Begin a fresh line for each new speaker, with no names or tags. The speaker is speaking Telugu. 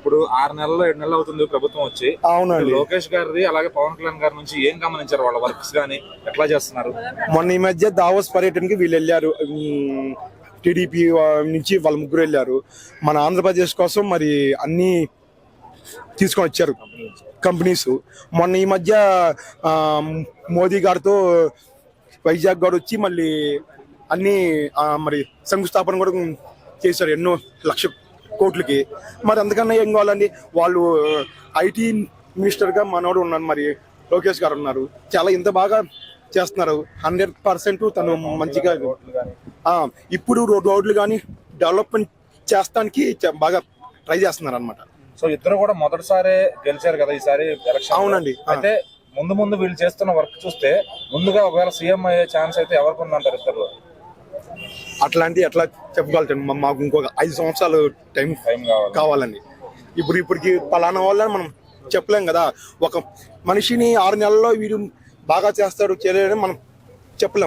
ఇప్పుడు ఆరు నెలలు ఏడు నెలలు అవుతుంది ప్రభుత్వం వచ్చి.
అవునండి.
లోకేష్ గారిది అలాగే పవన్ కళ్యాణ్ గారి నుంచి ఏం గమనించారు? వాళ్ళ వర్క్స్ గానీ ఎట్లా చేస్తున్నారు?
మొన్న ఈ మధ్య దావోస్ పర్యటనకి వీళ్ళు వెళ్ళారు. టీడీపీ నుంచి వాళ్ళ ముగ్గురు వెళ్ళారు. మన ఆంధ్రప్రదేశ్ కోసం మరి అన్ని తీసుకొని వచ్చారు కంపెనీస్. మొన్న ఈ మధ్య మోదీ గారితో వైజాగ్ గారు వచ్చి మళ్ళీ అన్ని మరి శంకుస్థాపన కూడా చేశారు. ఎన్నో లక్ష కోట్లకి. మరి అంతకన్నా ఏం కావాలండి? వాళ్ళు ఐటీ మినిస్టర్గా మనోడు ఉన్నారు మరి లోకేష్ గారు ఉన్నారు. చాలా ఇంత బాగా చేస్తున్నారు. హండ్రెడ్ పర్సెంట్ తను మంచిగా ఇప్పుడు రోడ్లు కానీ డెవలప్మెంట్ చేస్తానికి బాగా ట్రై చేస్తున్నారు అనమాట
సో ఇద్దరు కూడా మొదటిసారి గెలిచారు కదా ఈసారి ఎలక్షన్
అవునండి.
అయితే ముందు ముందు వీళ్ళు చేస్తున్న వర్క్ చూస్తే ముందుగా ఒకవేళ సీఎం అయ్యే ఛాన్స్ అయితే ఎవరికి ఉందంటారు ఇద్దరు?
అట్లాంటి ఎట్లా చెప్పగలుగుతాను మా- మాకు ఇంకొక ఐదు సంవత్సరాలు టైం
టైం కావాలి.
కావాలండి. ఇప్పుడు ఇప్పటికి పలానా వాళ్ళని మనం చెప్పలేం కదా. ఒక మనిషిని ఆరు నెలల్లో వీడు బాగా చేస్తాడు చేయలేడని మనం చెప్పలేం.